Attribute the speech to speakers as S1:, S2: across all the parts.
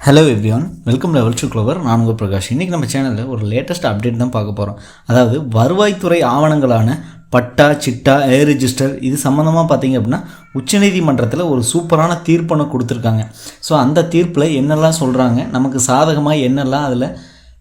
S1: Hello everyone welcome level to Clover நான் உங்கள் பிரகாஷ். இன்றைக்கி நம்ம சேனலில் ஒரு லேட்டஸ்ட் அப்டேட் தான் பார்க்க போகிறோம் அதாவது வருவாய்த்துறை ஆவணங்களான பட்டா சிட்டா ஏர் ரிஜிஸ்டர் இது சம்மந்தமாக பார்த்தீங்க அப்படின்னா உச்சநீதிமன்றத்தில் ஒரு சூப்பரான தீர்ப்பனை கொடுத்துருக்காங்க. ஸோ அந்த தீர்ப்பில் என்னெல்லாம் சொல்கிறாங்க நமக்கு சாதகமாக என்னெல்லாம் அதில்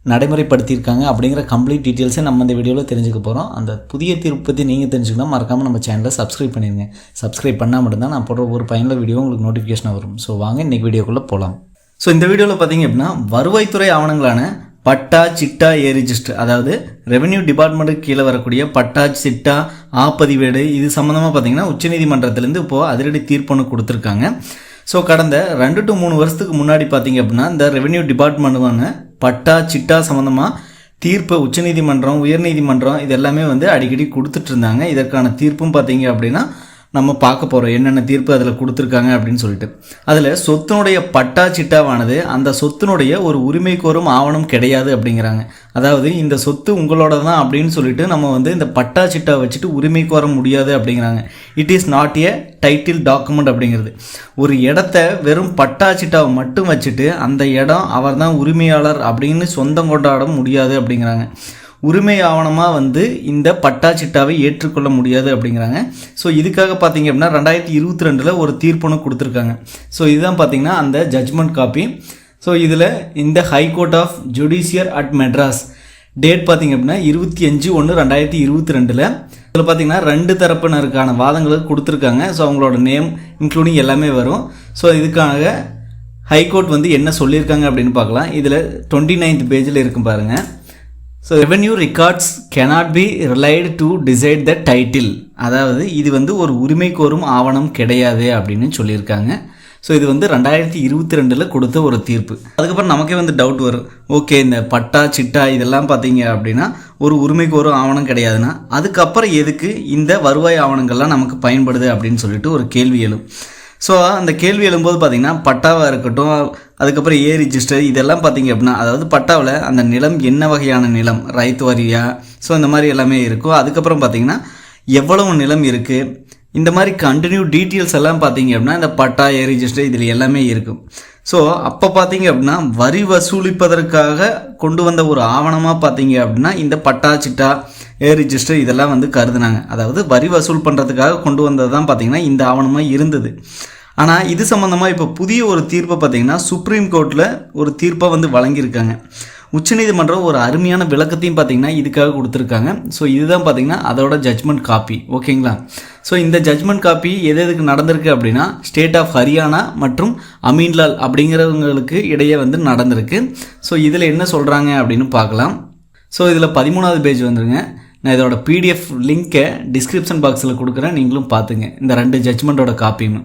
S1: நடைமுறைப்படுத்தியிருக்காங்க அப்படிங்கிற கம்ப்ளீட் டீட்டெயில்ஸை நம்ம இந்த வீடியோவில் தெரிஞ்சுக்க போகிறோம் அந்த புதிய தீர்ப்பு பற்றி நீங்கள் தெரிஞ்சுக்கணும் மறக்காமல் நம்ம சேனலை சப்ஸ்கிரைப் பண்ணிடுங்க சப்ஸ்கிரைப் பண்ணால் மட்டும்தான் நான் போடுற ஒரு பயனுள்ள வீடியோ உங்களுக்கு நோட்டிஃபிகேஷன் வரும். ஸோ வாங்க இன்றைக்கி வீடியோக்குள்ளே போகலாம் ஸோ இந்த வீடியோவில் பார்த்தீங்க அப்படின்னா வருவாய்த்துறை ஆவணங்களான பட்டா சிட்டா ஏ ரிஜிஸ்டர் அதாவது ரெவென்யூ டிபார்ட்மெண்ட்டுக்கு கீழே வரக்கூடிய பட்டா சிட்டா ஆப்பதிவேடு இது சம்மந்தமாக பார்த்தீங்கன்னா உச்சநீதிமன்றத்திலேருந்து இப்போது அதிரடி தீர்ப்புன்னு கொடுத்துருக்காங்க. ஸோ கடந்த ரெண்டு டு மூணு வருஷத்துக்கு முன்னாடி பார்த்தீங்க அப்படின்னா இந்த ரெவென்யூ டிபார்ட்மெண்ட்டுமான பட்டா சிட்டா சம்மந்தமாக தீர்ப்பு உச்சநீதிமன்றம் உயர்நீதிமன்றம் இது எல்லாமே வந்து அடிக்கடி கொடுத்துட்ருந்தாங்க இதற்கான தீர்ப்பும் பார்த்தீங்க அப்படின்னா நம்ம பார்க்க போகிறோம் என்னென்ன தீர்ப்பு அதில் கொடுத்துருக்காங்க அப்படின்னு சொல்லிட்டு. அதில் சொத்தினுடைய பட்டா சிட்டாவானது அந்த சொத்தினுடைய ஒரு உரிமை கோரும் ஆவணம் கிடையாது அப்படிங்கிறாங்க. அதாவது இந்த சொத்து உங்களோட தான் அப்படின்னு சொல்லிட்டு நம்ம வந்து இந்த பட்டா சிட்டா வச்சுட்டு உரிமை கோர முடியாது அப்படிங்கிறாங்க. It is not a title document அப்படிங்கிறது. ஒரு இடத்த வெறும் பட்டா சிட்டாவை மட்டும் வச்சுட்டு அந்த இடம் அவர் தான் உரிமையாளர் அப்படின்னு சொந்தம் கொண்டாட முடியாது அப்படிங்கிறாங்க. உரிமை ஆவணமாக வந்து இந்த பட்டா சிட்டாவை ஏற்றுக்கொள்ள முடியாது அப்படிங்கிறாங்க. ஸோ இதுக்காக பார்த்தீங்க அப்படின்னா ரெண்டாயிரத்தி இருபத்தி ரெண்டில் ஒரு தீர்ப்புன்னு கொடுத்துருக்காங்க. ஸோ இதுதான் பார்த்தீங்கன்னா அந்த ஜட்ஜ்மெண்ட் காப்பி ஸோ இதில் இந்த high court of judiciary at Madras date பார்த்தீங்க அப்படின்னா இருபத்தி அஞ்சு ஒன்று ரெண்டாயிரத்தி இருபத்தி ரெண்டில் இதில் பார்த்தீங்கன்னா ரெண்டு தரப்பினருக்கான வாதங்களுக்கு கொடுத்துருக்காங்க. ஸோ அவங்களோட நேம் இன்க்ளூடிங் எல்லாமே வரும். ஸோ இதுக்காக ஹைகோர்ட் வந்து என்ன சொல்லியிருக்காங்க அப்படின்னு பார்க்கலாம். இதில் டுவெண்ட்டி நைன்த் பேஜில் இருக்கும் பாருங்கள் so revenue records cannot be relied to decide the title அதாவது இது வந்து ஒரு உரிமை கோரும் ஆவணம் கிடையாது அப்படின்னு சொல்லியிருக்காங்க. ஸோ இது வந்து ரெண்டாயிரத்தி இருபத்தி ரெண்டில் கொடுத்த ஒரு தீர்ப்பு. அதுக்கப்புறம் நமக்கே வந்து டவுட் வரும். ஓகே இந்த பட்டா சிட்டா இதெல்லாம் பார்த்தீங்க அப்படின்னா ஒரு உரிமை கோரும் ஆவணம் கிடையாதுன்னா அதுக்கப்புறம் எதுக்கு இந்த வருவாய் ஆவணங்கள்லாம் நமக்கு பயன்படுது அப்படின்னு சொல்லிட்டு ஒரு கேள்வி எழும். ஸோ அந்த கேள்வி எழும்போது பார்த்தீங்கன்னா பட்டாவாக இருக்கட்டும் அதுக்கப்புறம் ஏ ரிஜிஸ்டர் இதெல்லாம் பார்த்தீங்க அப்படின்னா அதாவது பட்டாவில் அந்த நிலம் என்ன வகையான நிலம்? ரைத்து வாரியா? ஸோ இந்த மாதிரி எல்லாமே இருக்கும். அதுக்கப்புறம் பார்த்தீங்கன்னா எவ்வளவு நிலம் இருக்குது இந்த மாதிரி கண்டினியூ டீட்டெயில்ஸ் எல்லாம் பார்த்தீங்க அப்படின்னா இந்த பட்டா ஏ ரிஜிஸ்டர் இதில் எல்லாமே இருக்கும். ஸோ அப்போ பார்த்தீங்க அப்படின்னா வரி வசூலிப்பதற்காக கொண்டு வந்த ஒரு ஆவணமாக பார்த்தீங்க அப்படின்னா இந்த பட்டா சிட்டா ஏ ரிஜிஸ்டர் இதெல்லாம் வந்து கருதுனாங்க. அதாவது வரி வசூல் பண்ணுறதுக்காக கொண்டு வந்தது தான் பார்த்தீங்கன்னா இந்த ஆவணமாக இருந்தது. ஆனால் இது சம்மந்தமாக இப்போ புதிய ஒரு தீர்ப்பை பார்த்தீங்கன்னா சுப்ரீம் கோர்ட்டில் ஒரு தீர்ப்பை வந்து வழங்கியிருக்காங்க. உச்சநீதிமன்றம் ஒரு அருமையான விளக்கத்தையும் பார்த்தீங்கன்னா இதுக்காக கொடுத்துருக்காங்க. ஸோ இதுதான் பார்த்தீங்கன்னா அதோட ஜட்ஜ்மெண்ட் காப்பி ஓகேங்களா? ஸோ இந்த ஜட்ஜ்மெண்ட் காப்பி எது எதுக்கு நடந்திருக்கு அப்படின்னா ஸ்டேட் ஆஃப் ஹரியானா மற்றும் அமீன்லால் அப்படிங்கிறவங்களுக்கு இடையே வந்து நடந்திருக்கு. ஸோ இதில் என்ன சொல்கிறாங்க அப்படின்னு பார்க்கலாம். ஸோ இதில் பதிமூணாவது பேஜ் வந்துருங்க. நான் இதோட பிடிஎஃப் லிங்க்கை டிஸ்கிரிப்ஷன் பாக்ஸில் கொடுக்குறேன். நீங்களும் பார்த்துங்க. இந்த ரெண்டு ஜட்ஜ்மெண்ட்டோட காப்பியும்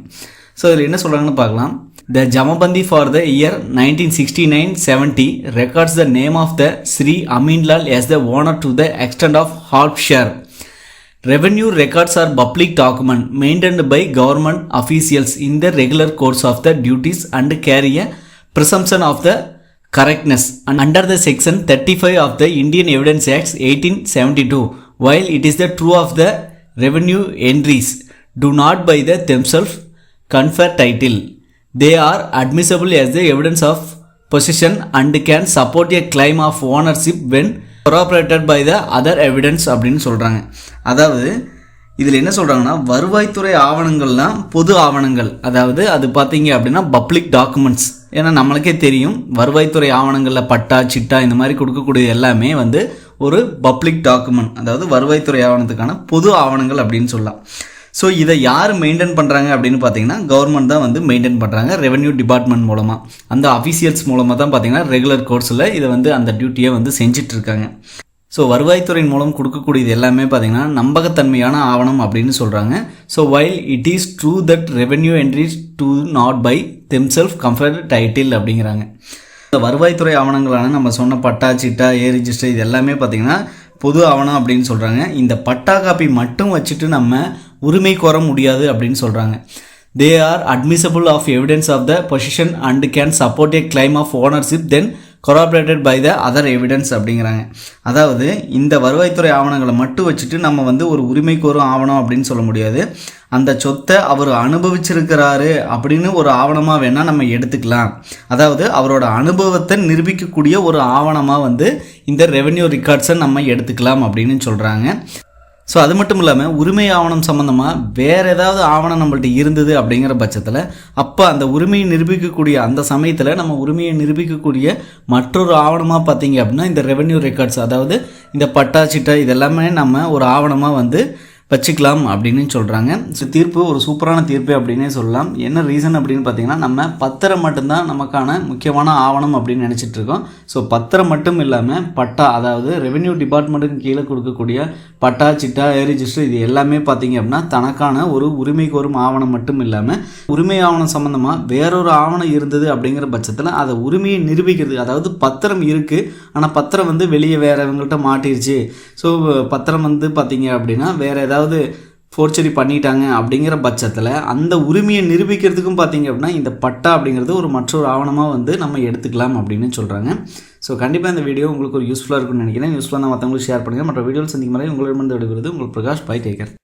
S1: ஸோ இதில் என்ன சொல்கிறாங்கன்னு பார்க்கலாம். The jamabandi for the year nineteen sixty nine seventy records the name of the Shri Aminlal as the owner to the extent of half share Revenue records are public document maintained by government officials in the regular course of the duties and carry a presumption of the correctness and under the section 35 of the Indian Evidence Acts 1872 while it is the true of the revenue entries do not by the themselves confer title they are admissible as the evidence of possession and can support a claim of ownership when corroborated by the other evidence அப்படின்னு சொல்கிறாங்க அதாவது இதில் என்ன சொல்கிறாங்கன்னா வருவாய்த்துறை ஆவணங்கள்லாம் பொது ஆவணங்கள் அதாவது அது பார்த்தீங்க அப்படின்னா பப்ளிக் டாக்குமெண்ட்ஸ் ஏன்னா நம்மளுக்கே தெரியும் வருவாய்த்துறை ஆவணங்களில் பட்டா சிட்டா இந்த மாதிரி கொடுக்கக்கூடிய எல்லாமே வந்து ஒரு பப்ளிக் டாக்குமெண்ட் அதாவது வருவாய்த்துறை ஆவணத்துக்கான பொது ஆவணங்கள் அப்படின்னு சொல்லலாம். ஸோ இதை யார் மெயின்டைன் பண்ணுறாங்க அப்படின்னு பார்த்தீங்கன்னா கவர்மெண்ட் தான் வந்து மெயின்டைன் பண்ணுறாங்க ரெவென்யூ டிபார்ட்மெண்ட் மூலமாக அந்த அஃபீஷியல்ஸ் மூலமாக தான் பார்த்தீங்கன்னா ரெகுலர் கோர்ஸில் இதை வந்து அந்த டியூட்டியை வந்து செஞ்சிட்ருக்காங்க ஸோ வருவாய்த்துறையின் மூலம் கொடுக்கக்கூடியது எல்லாமே பார்த்தீங்கன்னா நம்பகத்தன்மையான ஆவணம் அப்படின்னு சொல்கிறாங்க so while it is true that revenue entries do not by them self confer title அப்படிங்கிறாங்க. இந்த வருவாய்த்துறை ஆவணங்களான நம்ம சொன்ன பட்டா சிட்டா ஏ ரிஜிஸ்டர் இது எல்லாமே பார்த்தீங்கன்னா பொது ஆவணம் அப்படின்னு சொல்கிறாங்க இந்த பட்டா காப்பி மட்டும் வச்சுட்டு நம்ம உரிமை கோர முடியாது அப்படின்னு சொல்கிறாங்க they are admissible of evidence of the possession and can support a claim of ownership then corroborated by the other evidence அப்படிங்கிறாங்க. அதாவது இந்த வருவாய்த்துறை ஆவணங்களை மட்டும் வச்சுட்டு நம்ம வந்து ஒரு உரிமை கோரும் ஆவணம் அப்படின்னு சொல்ல முடியாது. அந்த சொத்தை அவர் அனுபவிச்சிருக்கிறாரு அப்படின்னு ஒரு ஆவணமாக வேணால் நம்ம எடுத்துக்கலாம். அதாவது அவரோட அனுபவத்தை நிரூபிக்கக்கூடிய ஒரு ஆவணமாக வந்து இந்த ரெவென்யூ ரெக்கார்ட்ஸை நம்ம எடுத்துக்கலாம் அப்படின்னு சொல்கிறாங்க ஸோ அது மட்டும் இல்லாமல் உரிமை ஆவணம் சம்மந்தமாக வேறு ஏதாவது ஆவணம் நம்மள்ட்ட இருந்தது அப்படிங்கிற பட்சத்தில் அப்போ அந்த உரிமையை நிரூபிக்கக்கூடிய அந்த சமயத்தில் நம்ம உரிமையை நிரூபிக்கக்கூடிய மற்றொரு ஆவணமாக பார்த்தீங்க அப்படின்னா இந்த ரெவென்யூ ரெக்கார்ட்ஸ் அதாவது இந்த பட்டா சிட்டா இதெல்லாமே நம்ம ஒரு ஆவணமாக வந்து வச்சுக்கலாம் அப்படின்னு சொல்கிறாங்க ஸோ தீர்ப்பு ஒரு சூப்பரான தீர்ப்பு அப்படின்னே சொல்லலாம். என்ன ரீசன் அப்படின்னு பார்த்தீங்கன்னா நம்ம பத்திரம் மட்டும்தான் நமக்கான முக்கியமான ஆவணம் அப்படின்னு நினச்சிட்டு இருக்கோம். ஸோ பத்திரம் மட்டும் இல்லாமல் பட்டா அதாவது ரெவென்யூ டிபார்ட்மெண்ட்டுக்கு கீழே கொடுக்கக்கூடிய பட்டா சிட்டா ரிஜிஸ்டர் இது எல்லாமே பார்த்தீங்க அப்படின்னா தனக்கான ஒரு உரிமை கோரும் ஆவணம் மட்டும் இல்லாமல் உரிமை ஆவணம் சம்மந்தமாக வேறொரு ஆவணம் இருந்தது அப்படிங்கிற பட்சத்தில் அதை உரிமையை நிரூபிக்கிறது அதாவது பத்திரம் இருக்குது ஆனால் பத்திரம் வந்து வெளியே வேறவங்கள்ட்ட மாட்டிருச்சு. ஸோ பத்திரம் வந்து பார்த்தீங்க அப்படின்னா வேறு ஏதாவது ஃபோர்ச்சரி பண்ணிட்டாங்க அப்படிங்கிற பட்சத்தில் அந்த உரிமையை நிரூபிக்கிறதுக்கும் பார்த்தீங்க அப்படின்னா இந்த பட்டா அப்படிங்கிறது ஒரு மற்றொரு ஆவணமாக வந்து நம்ம எடுத்துக்கலாம் அப்படின்னு சொல்கிறாங்க ஸோ கண்டிப்பாக இந்த வீடியோ உங்களுக்கு ஒரு யூஸ்ஃபுல்லாக இருக்கும்னு நினைக்கிறேன். யூஸ்ஃபுல்லாக மற்றவங்களுக்கு ஷேர் பண்ணுங்கள் மற்ற வீடியோவில் சந்திக்கும் மாதிரி உங்களிடமிருந்து விடுகிறது உங்கள் பிரகாஷ் பை டேக்கர்.